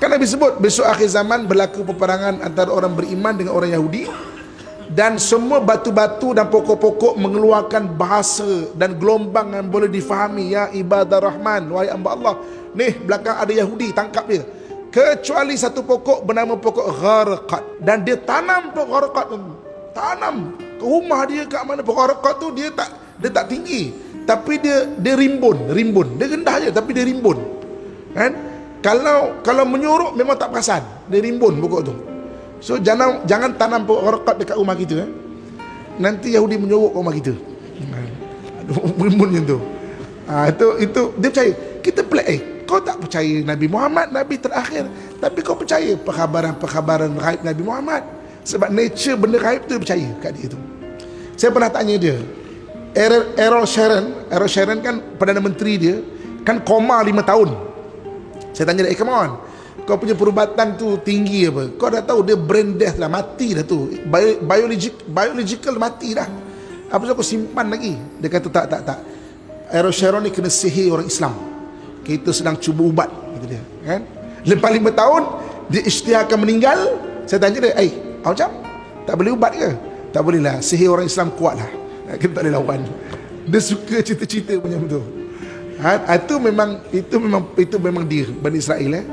Kan Nabi sebut besok akhir zaman berlaku peperangan antara orang beriman dengan orang Yahudi. Dan semua batu-batu dan pokok-pokok mengeluarkan bahasa dan gelombang yang boleh difahami. Ya ibadah rahman wahai hamba Allah. Nih belakang ada Yahudi tangkap dia. Kecuali satu pokok bernama pokok gharqat dan dia tanam pokok gharqat tu. Tanam ke rumah dia kat mana pokok gharqat tu dia tak dia tak tinggi. Tapi dia dia rimbun rimbun. Dia rendah je tapi dia rimbun. Kan kalau kalau menyuruh memang tak perasan. Dia rimbun pokok tu. So jangan jangan tanam pokok gharqat dekat rumah kita eh. nanti Yahudi menyuruh rumah kita. Rimbun macam tu. Ha, itu itu dia percaya. Kita pelik eh. Kau tak percaya Nabi Muhammad Nabi terakhir. Tapi kau percaya perkhabaran-perkhabaran gaib Nabi Muhammad. Sebab nature benda gaib tu percaya kat dia tu. Saya pernah tanya dia Errol Sharon Errol Sharon kan Perdana Menteri dia kan koma 5 tahun saya tanya dia eh come on. Kau punya perubatan tu tinggi apa? Kau dah tahu dia brain death lah mati dah tu. Bio, biologic, biological mati dah. Apa sebab kau simpan lagi? Dia kata tak tak tak. Errol Sharon ni kena sihir orang Islam. Kita sedang cuba ubat kata dia kan? Lepas lima tahun dia isytiharkan meninggal. Saya tanya dia eh macam tak boleh ubat ke? Tak boleh lah. Sihir orang Islam kuat lah. Kita tak boleh lawan. Dia suka cerita-cerita macam tu ha, itu memang itu memang itu memang dia Bani Israel eh